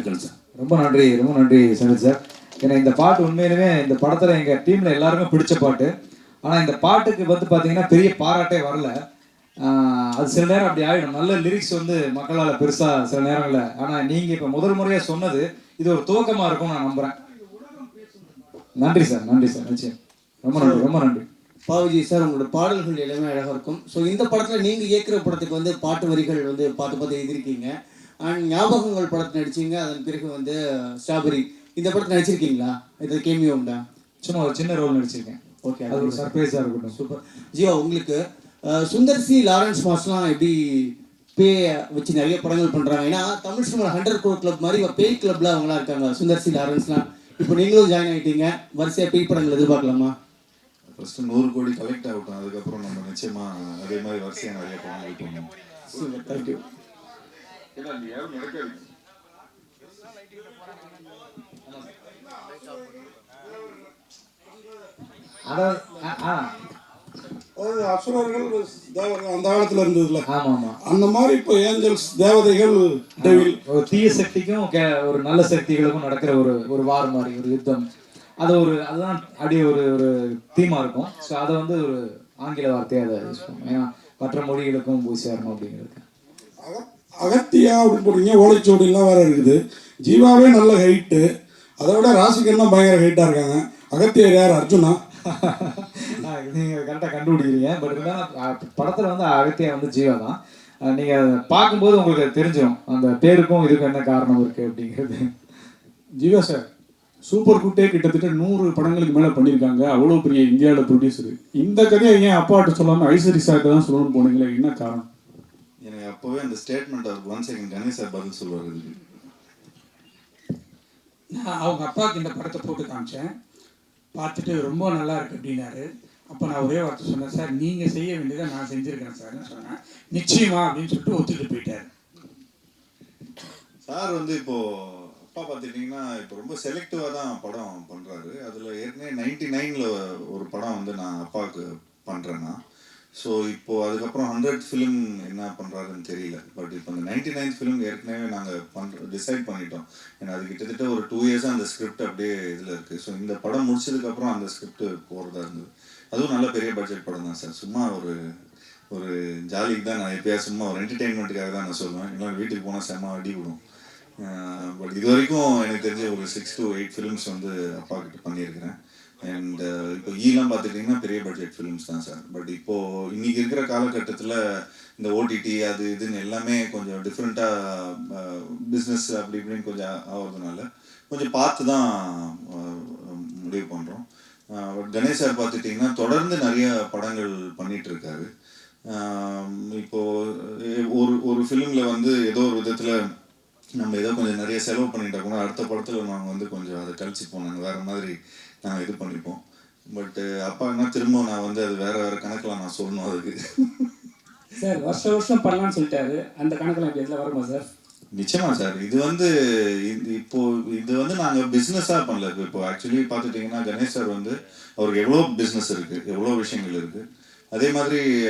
வாழ்த்துக்கள் சார் ரொம்ப நன்றி ரொம்ப நன்றி சனில் சார். ஏன்னா இந்த பாட்டு உண்மையிலுமே இந்த படத்துல எங்க டீம்ல எல்லாருமே பிடிச்ச பாட்டு. ஆனா இந்த பாட்டுக்கு வந்து பாத்தீங்கன்னா பெரிய பாராட்டே வரல. அது சில நேரம் அப்படி ஆயிடும். நல்ல லிரிக்ஸ் வந்து மக்களால பெருசா சில நேரங்களில். ஆனா நீங்க இப்ப முதல் முறையா சொன்னது இது ஒரு துவக்கமாக இருக்கும் நான் நம்புறேன். நன்றி சார் நன்றி சார். நிச்சயம். ரொம்ப நன்றி ரொம்ப நன்றி. பாவுஜி சார் உங்களோட பாடல்கள் எல்லாமே அழகாக இருக்கும். ஸோ இந்த படத்தில் நீங்கள் இயக்குற படத்துக்கு வந்து பாட்டு வரிகள் வந்து பார்த்து பார்த்து எழுதியிருக்கீங்க. அண்ட் ஞாபகங்கள் படத்தில் நடிச்சீங்க அதன் பிறகு வந்து ஸ்ட்ராபெரி இந்த படத்தில் நடிச்சிருக்கீங்களா? இது கேமியோ உண்டா? சும்மா ஒரு சின்ன ரோல் நடிச்சிருக்கேன். ஓகே அது ஒரு சர்ப்ரைஸா இருக்கட்டும். சூப்பர் ஜீவா உங்களுக்கு சுந்தர் சி லாரன்ஸ் மாஸ்லாம் எப்படி பேய் வச்சு நிறைய படங்கள் பண்ணுறாங்க ஏன்னா Tamil cinema hundred crore club மாதிரி பேய் கிளப்ல அவங்களாம் இருக்காங்க. சுந்தர் சி லாரன்ஸ்லாம். இப்போ நீங்களும் ஜாயின் ஆகிட்டீங்க வரிசையாக பேய் படங்கள் எதிர்பார்க்கலாமா? ஃபர்ஸ்ட் நூறு கோடி கலெக்ட் ஆகட்டும். அதுக்கப்புறம் நம்ம நிச்சயமா அதே மாதிரி வரிசையா நிறைய படங்கள் பண்ணுவோம் சூப்பர் தேங்க்யூ அதாவது ஆ, ஆ. அதாவது அசுரர்கள் அந்த காலத்துல இருந்ததுல. அந்த மாதிரி இப்போ ஏஞ்சல்ஸ் தேவதைகள் ஒரு தீய சக்திக்கும் ஒரு நல்ல சக்திகளுக்கும் நடக்கிற ஒரு ஒரு வார் மாதிரி ஒரு யுத்தம். அது ஒரு அதுதான் அடி ஒரு ஒரு தீமா இருக்கும். ஸோ அதை வந்து ஒரு ஆங்கில வார்த்தையை அதை யூஸ் பண்ணுவோம். ஏன்னா மற்ற மொழிகளுக்கும் போய் சேரணும் அப்படிங்கிறது அகத்தியா அப்படின்னு போடுறீங்க ஓலைச்சுவடிலாம் வேற இருக்குது. ஜீவாவே நல்ல ஹைட்டு அதை விட ராசிகன் தான் பயங்கர ஹைட்டாக இருக்காங்க? அகத்தியர் யார்? அர்ஜுனா. நீங்க கரெக்டாக கண்டுபிடிக்கிறீங்க. பட் இருந்தாலும் படத்துல வந்து அகத்தியா வந்து ஜீவா தான். அஹ், நீங்க அதை பார்க்கும்போது உங்களுக்கு தெரிஞ்சிடும் அந்த பேருக்கும் இதுக்கும் என்ன காரணம் இருக்கு அப்படிங்கிறது. ஜீவா சார் சூப்பர் குட்டே கிட்டத்தட்ட நூறு படங்களுக்கு மேலே பண்ணியிருக்காங்க. அவ்வளோ பெரிய இந்தியாவில் ப்ரொடியூசர் இந்த கதையை ஏன் அப்பாட்ட சொல்லாமல் ஐஸ்வரி சார்கிட்ட தான் சொல்லணும்னு போனீங்களே என்ன காரணம்? அப்போவே அந்த ஸ்டேட்மெண்ட் அவருக்கு ஒன் செகண்ட் கணேஷ் சார் பதில் சொல்லுவார். நான் அவங்க அப்பாவுக்கு இந்த படத்தை போட்டு காமிச்சேன். பார்த்துட்டு ரொம்ப நல்லா இருக்கு அப்படின்னாரு. அப்போ நான் ஒரே வார்த்தை சொன்னேன் சார் நீங்கள் செய்ய வேண்டியதை நான் செஞ்சுருக்கேன் சார்னு சொன்னேன். நிச்சயமா அப்படின்னு சொல்லிட்டு ஒத்துட்டு போயிட்டார். சார் வந்து இப்போ அப்பா பார்த்துக்கிட்டிங்கன்னா இப்போ ரொம்ப செலக்டிவாக தான் படம் பண்ணுறாரு அதில் ஏற்கனவே நைன்டி நைனில் ஒரு படம் வந்து நான் அப்பாவுக்கு பண்ணுறேன்னா ஸோ இப்போ அதுக்கப்புறம் ஹண்ட்ரட் ஃபிலிம் என்ன பண்ணுறாருன்னு தெரியல. பட் இப்போ அந்த நைன்டி நைன் ஃபிலிம் ஏற்கனவே நாங்கள் பண்ணுற டிசைட் பண்ணிட்டோம். ஏன்னா அது கிட்டத்தட்ட ஒரு டூ இயர்ஸாக அந்த ஸ்கிரிப்ட் அப்படியே இதில் இருக்குது ஸோ இந்த படம் முடிச்சதுக்கப்புறம் அந்த ஸ்கிரிப்ட் போகிறதா இருந்தது. அதுவும் நல்ல பெரிய பட்ஜெட் படம் தான் சார் சும்மா ஒரு ஒரு ஜாலிக்கு தான் நான் எப்பயாவது சும்மா ஒரு என்டர்டெயின்மெண்ட்டுக்காக தான் நான் சொல்லுவேன் இல்லை வீட்டுக்கு போனால் செம்ம அடி விடும். பட் இது வரைக்கும் எனக்கு தெரிஞ்ச ஒரு சிக்ஸ் டு எயிட் ஃபிலிம்ஸ் வந்து அப்பா கிட்ட பண்ணியிருக்கிறேன். அண்ட் uh, இப்போ ஈலாம் பார்த்துக்கிட்டிங்கன்னா பெரிய பட்ஜெட் ஃபிலிம்ஸ் தான் சார் பட் இப்போ இன்னைக்கு இருக்கிற காலகட்டத்தில் இந்த ஓடிடி அது இதுன்னு எல்லாமே கொஞ்சம் டிஃப்ரெண்ட்டாக பிஸ்னஸ் அப்படி இப்படின்னு கொஞ்சம் ஆகிறதுனால கொஞ்சம் பார்த்து தான் முடிவு பண்ணுறோம் கணேஷ் சார் பார்த்துட்டிங்கன்னா தொடர்ந்து நிறைய படங்கள் பண்ணிகிட்டு இருக்காரு இப்போது ஒரு ஒரு ஃபிலிமில் வந்து ஏதோ ஒரு விதத்தில் நம்ம ஏதோ கொஞ்சம் நிறைய செலவு பண்ணிட்டா கூட அடுத்த படத்துல நாங்கள் வந்து கொஞ்சம் அதை கழிச்சுப்போம் நாங்கள் வேற மாதிரி நாங்கள் இது பண்ணிப்போம். பட் அப்பா என்ன திரும்ப நான் வந்து அது வேற வேற கணக்கில் நான் சொல்லணும் அதுக்கு. சார் வருஷம் வருஷம் பண்ணலாம்னு சொல்லிட்டாரு. அந்த கணக்கில் எனக்கு எதில் வருமா சார்? நிச்சயமா சார். இது வந்து இப்போ இது வந்து நாங்க பிசினஸா பண்ணல. இப்போ- இப்போ ஆக்சுவலி பார்த்துட்டீங்கன்னா கணேஷ் சார் வந்து அவருக்கு எவ்வளோ பிஸ்னஸ் இருக்கு எவ்வளோ விஷயங்கள் இருக்கு. அதே மாதிரி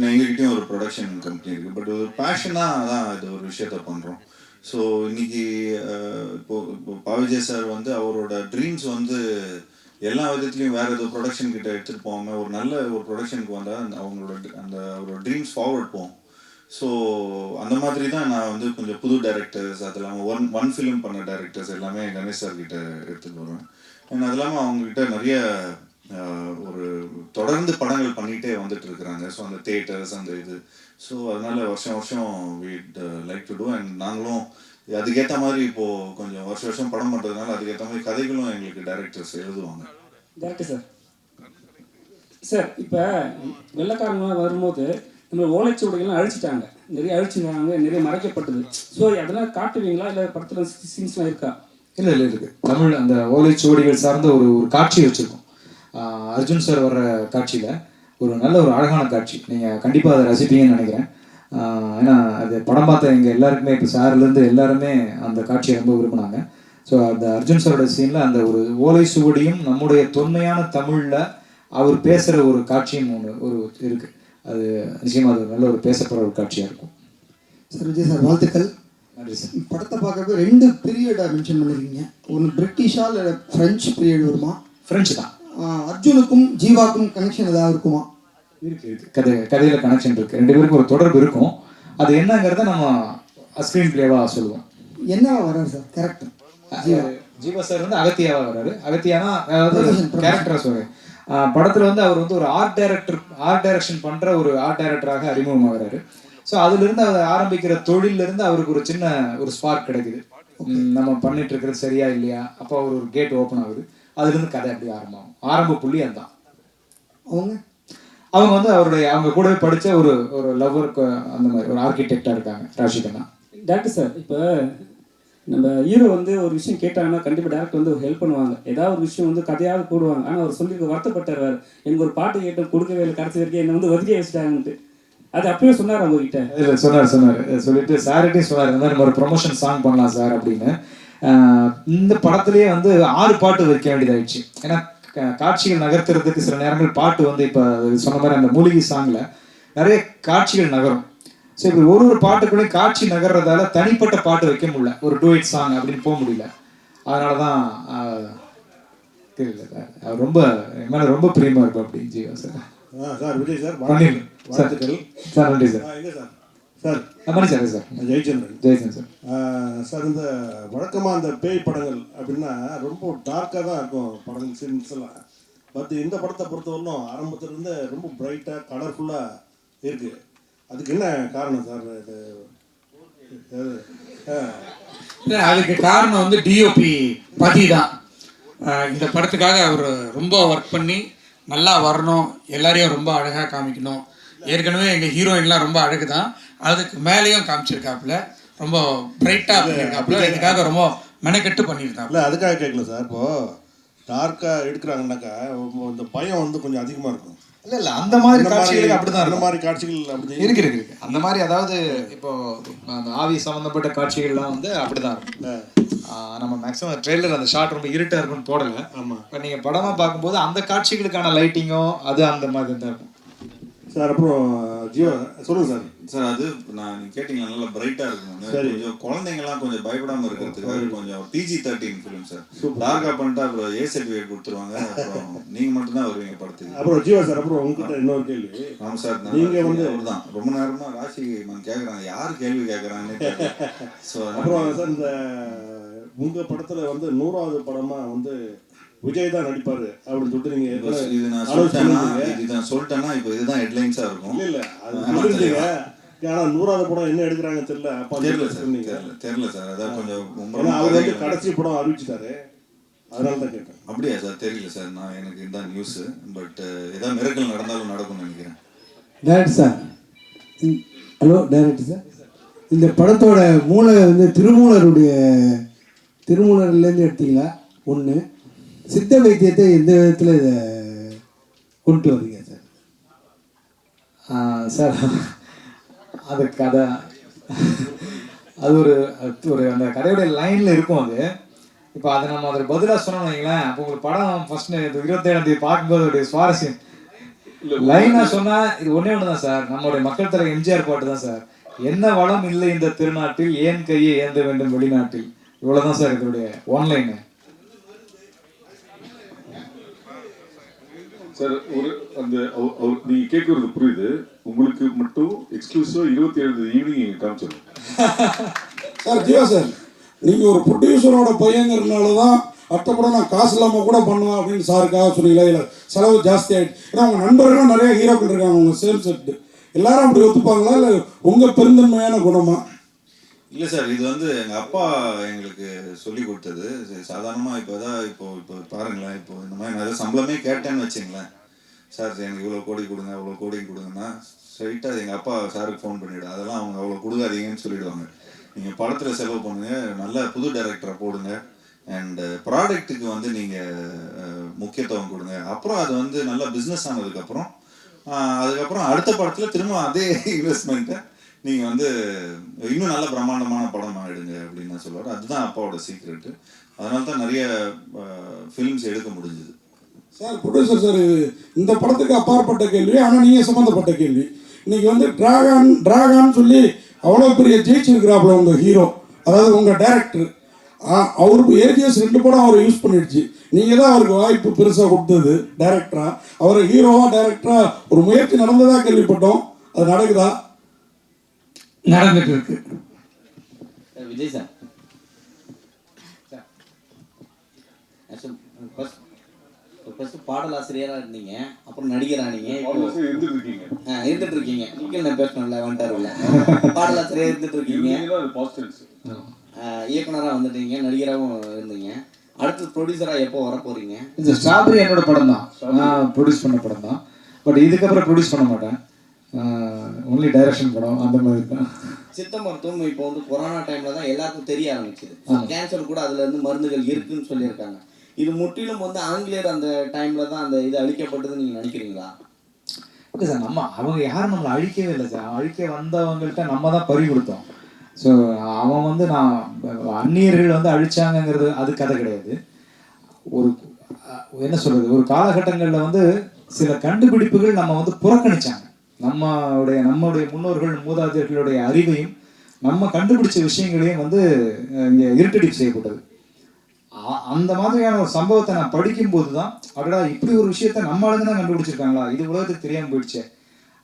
எங்ககிட்டயும் ஒரு ப்ரொடக்ஷன் கம்பெனி இருக்கு. பட் ஒரு பேஷனாக தான் இது ஒரு விஷயத்த பண்றோம். ஸோ இன்னைக்கு இப்போ இப்போ பாவிஜய் சார் வந்து அவரோட ட்ரீம்ஸ் வந்து எல்லா விதத்துலையும் வேற ஏதோ ப்ரொடக்ஷன் கிட்ட எடுத்துட்டு போகாம ஒரு நல்ல ஒரு ப்ரொடக்ஷனுக்கு வந்தால் அந்த அவங்களோட அந்த அவரோட ட்ரீம்ஸ் ஃபார்வர்ட் போகும். ஸோ அந்த மாதிரி தான் நான் வந்து கொஞ்சம் புது டைரக்டர்ஸ் அது இல்லாமல் ஒன் ஒன் ஃபிலிம் பண்ண டைரக்டர்ஸ் எல்லாமே கணேஷ் சார் கிட்ட எடுத்துட்டு வருவேன். அண்ட் அது இல்லாமல் அவங்ககிட்ட நிறைய ஒரு தொடர்ந்து படங்கள் பண்ணிகிட்டே வந்துட்டு இருக்கிறாங்க. ஸோ அந்த தேட்டர்ஸ் அந்த இது ஸோ அதனால வருஷம் வருஷம் வீட் லைக் டு டூ அண்ட் நாங்களும் அதுக்கேற்ற மாதிரி இப்போ கொஞ்சம் வருஷம் வருஷம் படம் பண்ணுறதுனால அதுக்கேற்ற மாதிரி கதைகளும் எங்களுக்கு டைரக்டர்ஸ் எழுதுவாங்க. டேரக்டர் சார் சார் இப்போ வெள்ளக்காரங்களாம் வரும்போது நம்ம ஓலைச்சுவடிகள்லாம் அழிச்சிட்டாங்க. நிறைய அழிச்சிருக்காங்க நிறைய மறைக்கப்பட்டது. ஸோ அதெல்லாம் காட்டுவீங்களா? இல்லை படத்தில் சீன்ஸ்லாம் இருக்கா? இல்லை இல்லை இருக்கு. தமிழ் அந்த ஓலைச்சுவடிகள் சார்ந்த ஒரு ஒரு காட்சி வச்சிருக்கோம். அர்ஜுன் சார் வர்ற காட்சியில். ஒரு நல்ல ஒரு அழகான காட்சி. நீங்கள் கண்டிப்பாக அதை ரசிப்பீங்கன்னு நினைக்கிறேன். ஏன்னா அது படம் பார்த்த எங்கள் எல்லாருக்குமே இப்போ சார்லேருந்து எல்லாருமே அந்த காட்சியை ரொம்ப விரும்பினாங்க. ஸோ அந்த அர்ஜுன் சாரோட சீனில் அந்த ஒரு ஓலை சுவடியும் நம்முடைய தொன்மையான தமிழில் அவர் பேசுகிற ஒரு காட்சியும் ஒன்று ஒரு இருக்குது அது நிச்சயமாக அது நல்ல ஒரு பேசப்படுற ஒரு காட்சியாக இருக்கும். சார் விஜய் சார் வாழ்த்துக்கள். நன்றி சார். படத்தை பார்க்கறப்ப ரெண்டு பீரியடை மென்ஷன் பண்ணிருக்கீங்க. ஒன்று பிரிட்டிஷா இல்லை ஃப்ரெஞ்சு பீரியட் வருமா? ஃப்ரெஞ்சு தான். அர்ஜுனுக்கும் ஜீவாக்கும் கனெக்ஷன் ஏதாவது இருக்குமா? இருக்கு இருக்கு. கதை கதையில் கனெக்ஷன் இருக்கு. ரெண்டு பேருக்கும் ஒரு தொடர்பு இருக்கும். அது என்னங்கிறத நம்ம ஸ்க்ரீன் பிளேவாக சொல்லுவோம். என்னவா வர்றாரு sir? Character Jiiva Jiiva sir வந்து அகத்தியாவா வர்றாரு. அகத்தியானா அதாவது. கேரக்டர் சொல்றேன். படத்துல வந்து அவர் வந்து ஒரு ஆர்ட் டைரக்டர் ஆர்ட் டைரக்ஷன் பண்ற ஒரு ஆர்ட் டைரக்டராக அறிமுகமாகிறாரு. ஸோ அதுல இருந்து அவர் ஆரம்பிக்கிற தொழில்ல இருந்து அவருக்கு ஒரு சின்ன ஒரு ஸ்பார்க் கிடைக்குது. நம்ம பண்ணிட்டு இருக்கிறது சரியா இல்லையா? அப்போ அவர் ஒரு கேட் ஓப்பன் ஆகுது. அதுல இருந்து கதை அப்படி ஆரம்பமாகும் ஆரம்ப புள்ளி அதுதான். அவங்க? அவங்க வந்து அவருடைய அவங்க கூடவே படிச்ச ஒரு ஒரு லவ்வர் அந்த மாதிரி ஒரு ஆர்கிடெக்டா இருக்காங்க ராஷிகண்ணா டேரக்டர் சார் இப்போ நம்ம ஹீரோ வந்து ஒரு விஷயம் கேட்டாங்கன்னா கண்டிப்பாக டேரக்டர் வந்து ஹெல்ப் பண்ணுவாங்க. ஏதாவது ஒரு விஷயம் வந்து கதையாவது போடுவாங்க ஆனால் அவர் சொல்லி வருத்தப்பட்டார். எங்க ஒரு பாட்டு கேட்டு கொடுக்கவே இல்லை கடைசி வரைக்கும் என்னை வந்து ஒதுக்கி வச்சுட்டாங்கன்ட்டு. அது அப்பயே சொன்னார் அவங்க கிட்ட இல்ல சொன்னார் சொன்னார். சொல்லிட்டு சார்கிட்டையும் சொன்னார். இந்த மாதிரி ஒரு ப்ரொமோஷன் சாங் பண்ணலாம் சார் அப்படின்னு. இந்த படத்துலயே வந்து ஆறு பாட்டு வைக்க வேண்டியதாயிடுச்சு. ஏன்னா காட்சிகள் நகர்த்துறதுக்கு சில நேரங்கள் பாட்டு வந்து இப்போ சொன்ன மாதிரி அந்த மூலிகை சாங்ல நிறைய காட்சிகள் நகரும். ஸோ இப்படி ஒரு ஒரு பாட்டுக்குள்ளேயும் காட்சி நகர்றதால தனிப்பட்ட பாட்டு வைக்க முடியல. ஒரு டூயிட் சாங் அப்படின்னு போக முடியல. அதனால தான் தெரியல. ரொம்ப மேல ரொம்ப பிரியமா இருப்பா அப்படி Jiiva sir. Sir Vijay sir. வாழ்த்துக்கள். சார் நன்றி sir? Sir sir sir Jayachandran. Jason sir sir இந்த வழக்கமாக அந்த பேய் படங்கள் அப்படின்னா ரொம்ப டார்க்காக தான் இருக்கும் படங்கள் சீன்ஸ் எல்லாம். பட் இந்த படத்தை பொறுத்தவரைக்கும் ஆரம்பத்துலேருந்து ரொம்ப பிரைட்டாக கலர்ஃபுல்லாக இருக்குது அதுக்கு என்ன காரணம் சார் இது? அதுக்கு காரணம் வந்து டிஓபி பதி தான் இந்த படத்துக்காக அவர் ரொம்ப ஒர்க் பண்ணி நல்லா வரணும் எல்லாரையும் ரொம்ப அழகாக காமிக்கணும். ஏற்கனவே எங்கள் ஹீரோயின்லாம் ரொம்ப அழகு தான் அதுக்கு மேலேயும் காமிச்சிருக்காப்புல. ரொம்ப பிரைட்டாக பண்ணியிருக்காப்புல இதுக்காக ரொம்ப மெனக்கெட்டு பண்ணியிருக்காப்புல இல்லை அதுக்காக கேட்கல சார். இப்போது டார்க்காக எடுக்கிறாங்கன்னாக்கா இந்த பயம் வந்து கொஞ்சம் அதிகமாக இருக்கும். இல்ல இல்ல அந்த மாதிரி காட்சிகளுக்கு அப்படிதான் அந்த மாதிரி காட்சிகள் அப்படி இருக்கு இருக்கு இருக்கு. அந்த மாதிரி அதாவது இப்போ அந்த ஆவி சம்பந்தப்பட்ட காட்சிகள்லாம் வந்து அப்படிதான் இருக்கும். நம்ம மேக்ஸிமம் ட்ரெய்லர் அந்த ஷாட் ரொம்ப இருட்டா இருக்கும்னு போடல. ஆமா. இப்போ நீங்க படமா பார்க்கும்போது அந்த காட்சிகளுக்கான லைட்டிங்கோ அது அந்த மாதிரி தான் இருக்கும். சார் அப்புறம் ஜீவா சொல்லுங்கள் சார். சார் அது நான் நீங்க கேட்டீங்களா? நல்லா பிரைட்டா இருக்கும். கொஞ்சம் குழந்தைங்கலாம் கொஞ்சம் பயப்படாம இருக்கிறதுக்காக கொஞ்சம் பிஜி தேர்ட்டின் ஃபிலிம் சார். டார்கா பண்ணிட்டா அப்புறம் ஏ சர்டிஃபிகேட் கொடுத்துருவாங்க. அப்புறம் நீங்க மட்டும் தான் வருவீங்க படத்துக்கு. அப்புறம் ஜீவா சார் அப்புறம் உங்ககிட்ட இன்னொரு கேள்வி. ஆமா சார் நீங்க வந்து- தான் ரொம்ப நேரமா ராசி மேம் கேக்குறாங்க. யார் கேள்வி கேக்குறாங்கன்னு ஸோ அப்புறம் சார் இந்த உங்க படத்துல வந்து நூறாவது படமா வந்து விஜய் தான் நடிப்பாரு அப்படின்னு சொல்லிட்டு நீங்க இது நான் சொல்லிட்டேன்னா. இது நான் சொல்லிட்டேன்னா இப்போ இதுதான் ஹெட்லைன்ஸா இருக்கும். இல்ல இல்ல அது ஆனா நூறாவது படம் என்ன எடுக்கிறாங்க தெரியல. அப்பா தெரியல சார் தெரியல தெரியல சார். அதான் கொஞ்சம் ஏன்னா அவர் வந்து கடைசி படம் அறிவிச்சிட்டாரு. அதனால தான் கேட்டேன். அப்படியா சார்? தெரியல சார். நான் எனக்கு இதுதான் நியூஸ் பட் ஏதாவது மிரக்கல் நடந்தாலும் நடக்கும்னு நினைக்கிறேன். Director sir hello director sir இந்த படத்தோட மூளை வந்து திருமூலருடைய திருமூலர்லேருந்து எடுத்தீங்களா? ஒன்று சித்த வைத்தியத்தை எந்த விதத்தில் இதை கொண்டு வரீங்க சார் சார் அது கதை. அது ஒரு ஒரு அந்த கதையோட லைன்ல இருக்கும் அது. இப்போ அதை நம்ம அதில் பதிலாக சொன்னோம் வைங்களேன் அப்போ உங்களுக்கு படம் ஃபர்ஸ்ட் இருபத்தேழாம் தேதி பார்க்கும்போது ஒரு சுவாரஸ்யம். லைனா சொன்னா இது ஒண்ணே ஒன்று தான் சார் நம்மளுடைய மக்கள் தலைவர் எம்ஜிஆர் பாட்டு தான் சார் என்ன வளம் இல்லை இந்த திருநாட்டில் ஏன் கையை ஏந்த வேண்டும் வெளிநாட்டில்? இவ்வளவுதான் சார் இதனுடைய ஒன்லைனு சார் ஒரு அந்த அவ- அவர் நீங்க கேட்கறது புரியுது. உங்களுக்கு மட்டும் எக்ஸ்க்ளூசிவா இருபத்தி ஏழு ஈவினிங் காமிச்சிடும் சார் ஜீவா சார் நீங்கள் ஒரு ப்ரொடியூசரோட பையங்கிறதுனால தான் அடுத்த நான் காசு இல்லாமல் கூட பண்ணுவேன் அப்படின்னு சாருக்காக சொன்னீங்களா? இல்லை செலவு ஜாஸ்தி ஆகிடுச்சு ஏன்னா உங்கள் நண்பர்களும் நிறைய ஹீரோக்கள் இருக்காங்க உங்கள் சேம் செட்டு எல்லாரும் அப்படி ஒத்துப்பாங்களா? இல்லை உங்கள் பெருந்தன்மையான குணமா? இல்லை சார் இது வந்து எங்கள் அப்பா எங்களுக்கு சொல்லி கொடுத்தது. சரி, சாதாரணமா இப்போ தான் இப்போ இப்போ பாருங்களேன் இப்போ இந்த மாதிரி நிறைய சம்பளமே கேட்டேன்னு வச்சுங்களேன். சார் எனக்கு இவ்வளோ கோடி கொடுங்க அவ்வளோ கோடி கொடுங்கன்னா ஸ்ட்ரைட்டாக எங்கள் அப்பா சாருக்கு ஃபோன் பண்ணிவிடு அதெல்லாம் அவங்க அவ்வளோ கொடுக்காதீங்கன்னு சொல்லிடுவாங்க. நீங்கள் படத்தில் செலவு பண்ணுங்க நல்ல புது டைரக்டரை போடுங்க. அண்ட் ப்ராடக்ட்டுக்கு வந்து நீங்கள் முக்கியத்துவம் கொடுங்க. அப்புறம் அது வந்து நல்லா பிஸ்னஸ் ஆனதுக்கப்புறம் அதுக்கப்புறம் அடுத்த படத்தில் திரும்ப அதே இன்வெஸ்ட்மெண்ட்டை நீங்கள் வந்து இன்னும் நல்ல பிரம்மாண்டமான படம் எடுங்க அப்படின்னு நான் சொல்லுவார். அதுதான் அப்பாவோட சீக்ரெட்டு அதனால தான் நிறைய ஃபிலிம்ஸ் எடுக்க முடிஞ்சுது. சார் ப்ரொடியூசர் சார் இந்த படத்துக்கு அப்பாற்பட்ட கேள்வி ஆனால் நீங்கள் சம்மந்தப்பட்ட கேள்வி. இன்னைக்கு வந்து டிராகன் டிராகான்னு சொல்லி அவ்வளோ பெரிய ஜெயிச்சிருக்கிறாப்புல உங்கள் ஹீரோ அதாவது உங்கள் டேரக்டர் அவருக்கு ஏஜிஎஸ் ரெண்டு படம் அவர் யூஸ் பண்ணிடுச்சு. நீங்கள் தான் அவருக்கு வாய்ப்பு பெருசாக கொடுத்தது டேரக்டராக அவரை ஹீரோவாக டேரக்டராக ஒரு முயற்சி நடந்ததாக கேள்விப்பட்டோம். அது நடக்குதா? நடந்துட்டு இருக்கு. விஜய் சார் ஃபர்ஸ்ட் ஃபர்ஸ்ட் பாடலாசிரியராக இருந்தீங்க அப்புறம் நடிகரானீங்க இப்போ ஆல்மோஸ்ட் இருந்துட்டு இருக்கீங்க ஆ, இருந்துட்டு இருக்கீங்க. நீங்கள் நான் பேசணும்ல வந்துட்டாருல்ல பாடலாசிரியர் இருந்துட்டு இருக்கீங்க. நீங்க இயக்குனராக வந்துட்டீங்க நடிகராகவும் இருந்தீங்க. அடுத்து ப்ரொடியூசராக எப்போ வர போறீங்க இந்த ஸ்ட்ராபெரி என்னோட படம் தான் நான் ப்ரொடியூஸ் பண்ண படம் தான் பட் இதுக்கப்புறம் ப்ரொடியூஸ் பண்ண மாட்டேன். ஒன்லி டைரக்ஷன் படம் அந்த மாதிரி தான். சித்த மருத்துவம் இப்போ வந்து கொரோனா டைம்ல தான் எல்லாருக்கும் தெரிய ஆரம்பிச்சது. கேன்சர் கூட அதுல இருந்து மருந்துகள் இருக்குன்னு சொல்லியிருக்காங்க. இது முற்றிலும் வந்து ஆங்கிலேயர் அந்த டைம்ல தான் அந்த இது அழிக்கப்பட்டதுன்னு நீங்க நினைக்கிறீங்களா? இல்லை சார் நம்ம அவங்க யாரும் நம்மளை அழிக்கவே இல்லை சார். அழிக்க வந்தவங்கள்ட்ட நம்ம தான் பறி கொடுத்தோம். ஸோ அவன் வந்து நான் அந்நியர்கள் வந்து அழிச்சாங்கங்கிறது அது கதை கிடையாது. ஒரு என்ன சொல்றது? ஒரு காலகட்டங்களில் வந்து சில கண்டுபிடிப்புகள் நம்ம வந்து புறக்கணிச்சாங்க. நம்மளுடைய நம்மளுடைய முன்னோர்கள் மூதாதையர்களுடைய அறிவையும் நம்ம கண்டுபிடிச்ச விஷயங்களையும் வந்து இங்கே இருட்டடிப்பு செய்யப்பட்டது. அந்த மாதிரியான ஒரு சம்பவத்தை நான் படிக்கும்போது தான் அடடா இப்படி ஒரு விஷயத்த நம்ம ஆளுங்க தான் கண்டுபிடிச்சிருக்காங்களா? இது உலகத்துக்கு தெரியாம போயிடுச்சே.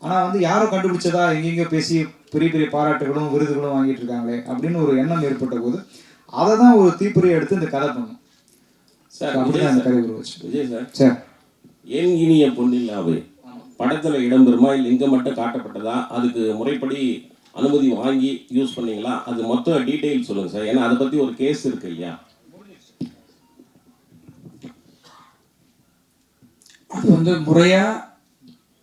ஆனா வந்து யாரோ கண்டுபிடிச்சதா எங்கெங்கயோ பேசி பெரிய பெரிய பாராட்டுகளும் விருதுகளும் வாங்கிட்டு இருக்காங்களே அப்படின்னு ஒரு எண்ணம் ஏற்பட்ட போது அதை தான் ஒரு தீப்பொறியை எடுத்து இந்த கதை பண்ணும். சார் அப்படிதான் அந்த கதை உருவாச்சு. விஜய் சார். சார். என் இனிய பொன்னில்லாவே படத்தில் இடம்பெறுமா இல்லை இங்கே மட்டும் காட்டப்பட்டதா? அதுக்கு முறைப்படி அனுமதி வாங்கி யூஸ் பண்ணீங்களா? அது மொத்த டீட்டெயில் சொல்லுங்கள் சார். ஏன்னா அதை பற்றி ஒரு கேஸ் இருக்கு இல்லையா? அது வந்து முறையாக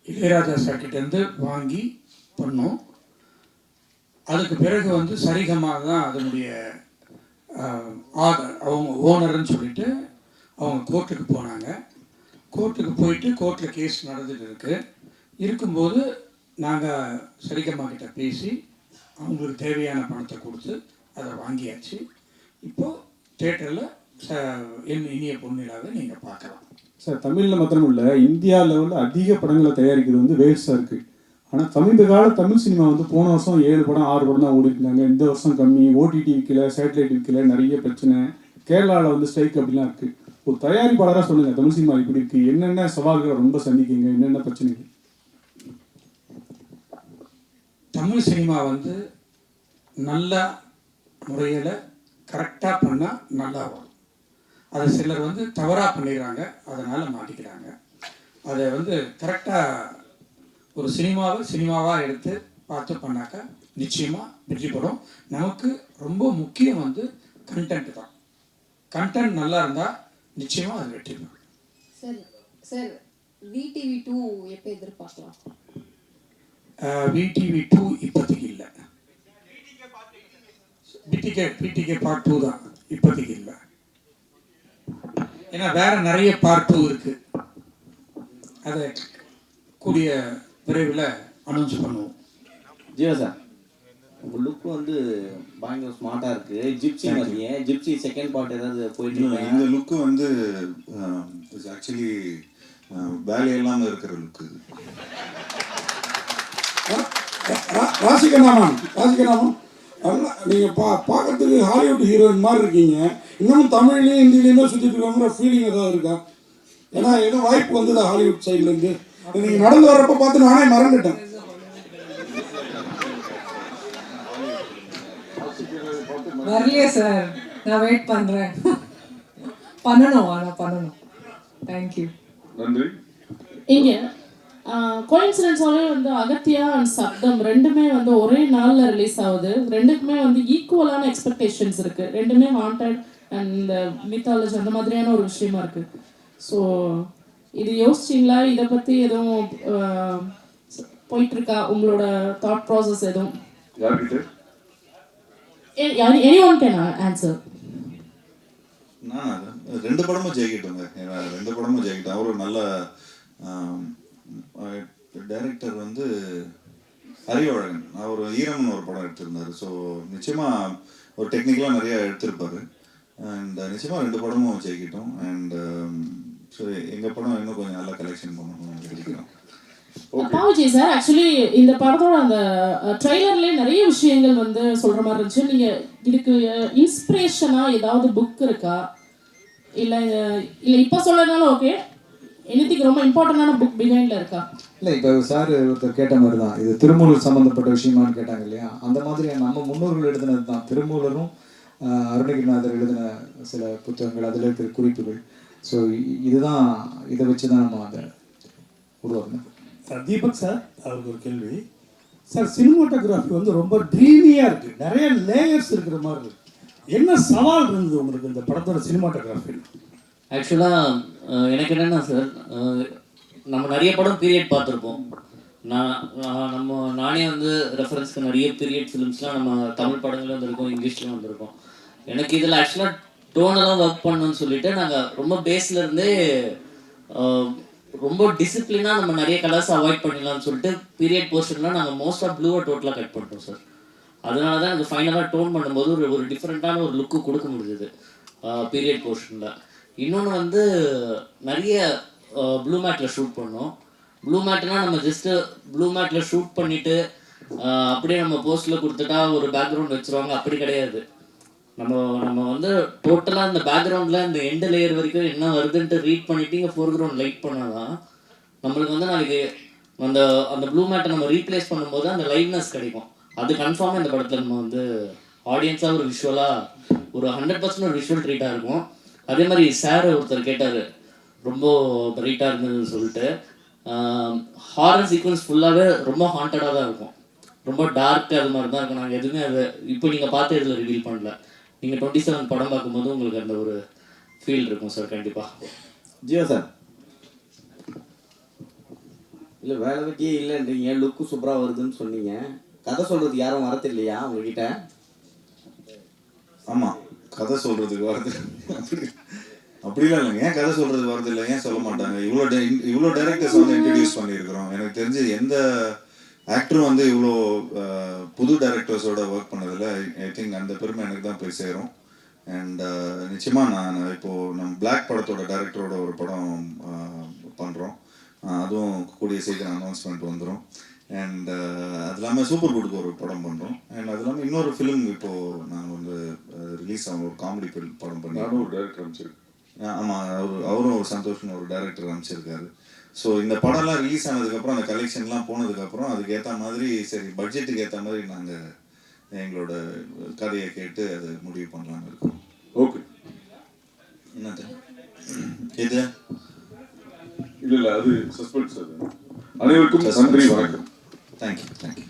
இளையராஜா சார்கிட்டேருந்து வாங்கி பண்ணோம். அதுக்கு பிறகு வந்து சரிகமாக தான் அதனுடைய ஆஹ், அவங்க ஓனர்னு சொல்லிட்டு அவங்க கோர்ட்டுக்கு போனாங்க. கோர்ட்டுக்கு போயிட்டு கோர்ட்டில் கேஸ் நடந்துட்டு இருக்கு. இருக்கும்போது நாங்கள் சரிகம்மா கிட்ட பேசி அவங்களுக்கு தேவையான பணத்தை கொடுத்து அதை வாங்கியாச்சு. இப்போது தேட்டரில் என் இனிய பொன்னிலாவை நீங்கள் பார்க்கலாம். சார் தமிழில் மாத்திரம் இல்லை இந்தியா லெவலில் அதிக படங்களை தயாரிக்கிறது வந்து வேஸ்ட்டாக இருக்குது ஆனால் சமீப கால தமிழ் சினிமா வந்து போன வருஷம் ஏழு படம் ஆறு படம் தான் ஓடிருந்தாங்க. இந்த வருஷம் கம்மி ஓடிடி விற்கல சேட்டலைட் விற்கல நிறைய பிரச்சனை. கேரளாவில் வந்து ஸ்ட்ரைக் அப்படிலாம் இருக்குது ஒரு தயாரிப்பாளராக சொல்லுங்க தமிழ் சினிமா இப்படி இருக்கு. என்னென்ன சவால்களை ரொம்ப சந்திக்கீங்க என்னென்ன பிரச்சனைகள்? தமிழ் சினிமா வந்து நல்ல முறையில் கரெக்டாக பண்ணால் நல்லா வரும் அதை சிலர் வந்து தவறாக பண்ணிடுறாங்க அதனால் மாட்டிக்கிறாங்க. அதை வந்து கரெக்டாக ஒரு சினிமாவை சினிமாவாக எடுத்து பார்த்து பண்ணாக்கா நிச்சயமாக வெற்றி பெறும். நமக்கு ரொம்ப முக்கியம் வந்து கண்டென்ட் தான். கண்டென்ட் நல்லா இருந்தால் நிச்சயமாக அது வெற்றி பெறும் சார் சார் விடிவி டூ எப்போ எதிர்பார்க்கலாம்? விடிவி டூ இப்போதைக்கு இல்லை. பிடிகே பிடிகே பார்ட் டூ தான் இப்போதைக்கு இல்லை. ஏன்னா வேற நிறைய பார்ட் டூ இருக்கு. அதை கூடிய விரைவில் அனௌன்ஸ் பண்ணுவோம். ஜீவா சார் உங்க லுக் வந்து பயங்கர ஸ்மார்ட்டா இருக்கு. ஜிப்சி மாதிரியே ஜிப்சி செகண்ட் பார்ட் ஏதாவது போயிட்டு? இந்த லுக்கு வந்து ஆக்சுவலி வேலையெல்லாம் இருக்கிற லுக்கு இது. ரா- ராசிகண்ணாமன் ராசிகண்ணாமன் நல்லா நீங்கள் பா பார்க்கறதுக்கு ஹாலிவுட் ஹீரோயின் மாதிரி இருக்கீங்க. இன்னமும் தமிழ்லையும் ஹிந்திலையுமே சுற்றிட்டு இருக்காங்கிற ஃபீலிங் ஏதாவது இருக்கா? ஏன்னா ஏதோ வாய்ப்பு வந்தது ஹாலிவுட் சைட்லேருந்து நீங்கள் நடந்து வர்றப்ப பார்த்து நானே மறந்துட்டேன். வரலையே சார் நான் வெயிட் பண்றேன். பண்ணணும் ஆனா பண்ணணும். தேங்க்யூ நன்றி. இங்க கோயின்சிடன்ஸாவே வந்து அகத்தியா அண்ட் சப்தம் ரெண்டுமே வந்து ஒரே நாள்ல ரிலீஸ் ஆகுது. ரெண்டுக்குமே வந்து ஈக்குவலான எக்ஸ்பெக்டேஷன்ஸ் இருக்கு. ரெண்டுமே ஹாண்டட் அண்ட் இந்த மித்தாலஜி அந்த மாதிரியான ஒரு விஷயமா இருக்கு. ஸோ இது யோசிச்சிங்களா? இதை பத்தி எதுவும் ஆஹ், போயிட்டு இருக்கா? உங்களோட தாட் ப்ராசஸ் எதுவும்? யார்கிட்ட கேன் ஆன்சர் நான் ரெண்டு படமும் ஜெயிக்கட்டுங்க. ரெண்டு படமும் ஜெயிக்கட்டும். அவரு நல்ல டைரக்டர் வந்து ஹரிவழகன் அவர் ஈரம்னு ஒரு படம் எடுத்திருந்தாரு. ஸோ நிச்சயமா ஒரு டெக்னிக்கலாக நிறைய எடுத்திருப்பாரு. அண்ட் நிச்சயமா ரெண்டு படமும் ஜெயிக்கட்டும். அண்ட் ஸோ எங்கள் படம் இன்னும் கொஞ்சம் நல்லா கலெக்ஷன் பண்ணணும் நினைக்கிறோம் பாவுஜி சார் ஆக்சுவலி இந்த படத்தோட அந்த ட்ரெய்லர்லேயே நிறைய விஷயங்கள் வந்து சொல்கிற மாதிரி இருந்துச்சு. நீங்கள் இதுக்கு இன்ஸ்பிரேஷனாக ஏதாவது புக் இருக்கா? இல்லை இல்லை இப்போ சொல்லனாலும் ஓகே எனிதிங் ரொம்ப இம்பார்ட்டண்டான புக் பிஹைண்டில் இருக்கா? இல்லை இப்போ சார் ஒருத்தர் கேட்ட மாதிரி தான். இது திருமூலர் சம்மந்தப்பட்ட விஷயமான்னு கேட்டாங்க இல்லையா? அந்த மாதிரி நம்ம முன்னோர்கள் எழுதினது தான். திருமூலரும் அருணகிரிநாதர் எழுதின சில புத்தகங்கள் அதில் இருக்கிற குறிப்புகள். ஸோ இதுதான் இதை வச்சு தான் நம்ம அதை உருவாக்கணும் சார் தீபக் சார் அவருக்கு ஒரு கேள்வி. சார் சினிமாட்டோகிராஃபி வந்து ரொம்ப ட்ரீமியாக இருக்குது நிறைய லேயர்ஸ் இருக்கிற மாதிரி இருக்கு. என்ன சவால் இருந்தது உங்களுக்கு இந்த படத்தோட சினிமாட்டோகிராஃபி ஆக்சுவலாக எனக்கு என்னென்னா சார் நம்ம நிறைய படம் பீரியட் பார்த்துருப்போம். நான் நம்ம நானே வந்து ரெஃபரன்ஸ்க்கு நிறைய பீரியட் ஃபிலிம்ஸ்லாம் நம்ம தமிழ் படங்களும் வந்திருக்கோம் இங்கிலீஷ்லையும் வந்திருக்கோம். எனக்கு இதில் ஆக்சுவலாக டோனெல்லாம் ஒர்க் பண்ணணும்னு சொல்லிட்டு நாங்கள் ரொம்ப பேஸ்லேருந்தே ரொம்ப டிசிப்ளினாக நம்ம நிறைய கலர்ஸ் அவாய்ட் பண்ணிடலாம்னு சொல்லிட்டு பீரியட் போர்ஷன்லாம் நாங்கள் மோஸ்ட் ஆஃப் டோட்டலாக கட் பண்ணுறோம் சார் அதனால தான் அது ஃபைனலாக டோன் பண்ணும்போது ஒரு ஒரு டிஃப்ரெண்ட்டான ஒரு லுக்கு கொடுக்க முடியுது பீரியட் போர்ஷனில் இன்னொன்று வந்து நிறைய ப்ளூ மேட்டில் ஷூட் பண்ணோம். ப்ளூ மேட்னா நம்ம ஜஸ்ட்டு ப்ளூ மேட்டில் ஷூட் பண்ணிவிட்டு அப்படியே நம்ம போஸ்ட்டில் கொடுத்துட்டா ஒரு பேக்ரவுண்ட் வச்சுருவாங்க அப்படி கிடையாது. நம்ம நம்ம வந்து டோட்டலாக அந்த பேக்ரவுண்டில் அந்த எண்டு லேயர் வரைக்கும் என்ன வருதுன்ட்டு ரீட் பண்ணிவிட்டு இங்கே ஃபோர் கிரவுண்ட் லைட் பண்ணாதான் நம்மளுக்கு வந்து நாளைக்கு அந்த அந்த ப்ளூ மேட்டை நம்ம ரீப்ளேஸ் பண்ணும்போது அந்த லைவ்னஸ் கிடைக்கும். அது கன்ஃபார்மாக இந்த படத்தில் நம்ம வந்து ஆடியன்ஸாக ஒரு விஷுவலாக ஒரு ஹண்ட்ரட் பர்சன்ட் ஒரு விஷுவல் ட்ரீட்டாக இருக்கும். அதே மாதிரி சார் ஒருத்தர் கேட்டார். ரொம்ப பிரைட்டாக இருந்ததுன்னு சொல்லிட்டு. ஹாரர் சீக்வன்ஸ் ஃபுல்லாகவே ரொம்ப ஹாண்டடாக தான் இருக்கும். ரொம்ப டார்க் அது மாதிரி தான் இருக்கும். நாங்கள் எதுவுமே அதை இப்போ நீங்கள் பார்த்து இதில் ரிவீல் பண்ணல. நீங்கள் டுவெண்ட்டி செவன் படம் பார்க்கும்போது உங்களுக்கு அந்த ஒரு ஃபீல் இருக்கும் சார் கண்டிப்பாக ஜியோ சார். இல்லை வேலை வெட்டியே இல்லைன்றீங்க? லுக்கு சூப்பராக வருதுன்னு சொன்னீங்க. கதை சொல்கிறது யாரும் வரது இல்லையா உங்ககிட்ட? ஆமாம் கதை சொல்கிறதுக்கு வரது அப்படி அப்படிலாம் இல்லைங்க. ஏன் கதை சொல்கிறதுக்கு வரது இல்லை ஏன் சொல்ல மாட்டாங்க? இவ்வளோ டே இவ்வளோ டேரக்டர்ஸ் வந்து இன்ட்ரடியூஸ் பண்ணியிருக்கிறோம். எனக்கு தெரிஞ்சு எந்த ஆக்டரும் வந்து இவ்வளோ புது டேரக்டர்ஸோட ஒர்க் பண்ணதில் ஐ திங்க் அந்த பெருமை எனக்கு தான் போய் சேரும். அண்ட் நிச்சயமாக நான் இப்போது நம்ம பிளாக் படத்தோட டேரக்டரோட ஒரு படம் பண்ணுறோம் அதுவும் கூடிய சீக்கிரம் அனௌன்ஸ்மெண்ட் வந்துடும் அண்ட் அது இல்லாமல் சூப்பர் குட்க்கு ஒரு படம் பண்ணுறோம் அண்ட் அது இல்லாமல் இன்னொரு ஃபிலிம் இப்போது நாங்கள் வந்து ரிலீஸ் ஆகும் ஒரு காமெடி படம் பண்ணி ஒரு டேரக்டர் அமைச்சிருக்கேன் ஆமாம் அவர் அவரும் ஒரு சந்தோஷ்னு ஒரு டைரக்டர் அமைச்சிருக்காரு ஸோ இந்த படம்லாம் ரிலீஸ் ஆனதுக்கப்புறம் அந்த கலெக்ஷன்லாம் போனதுக்கப்புறம் அதுக்கு ஏற்ற மாதிரி சரி பட்ஜெட்டுக்கு ஏற்ற மாதிரி நாங்கள் எங்களோட கதையை கேட்டு அதை முடிவு பண்ணலாம்னு இருக்கோம். ஓகே என்னது இது? இல்ல இல்ல அது சஸ்பென்ஸ் அது. அனைவருக்கும் நன்றி வணக்கம். Thank you thank you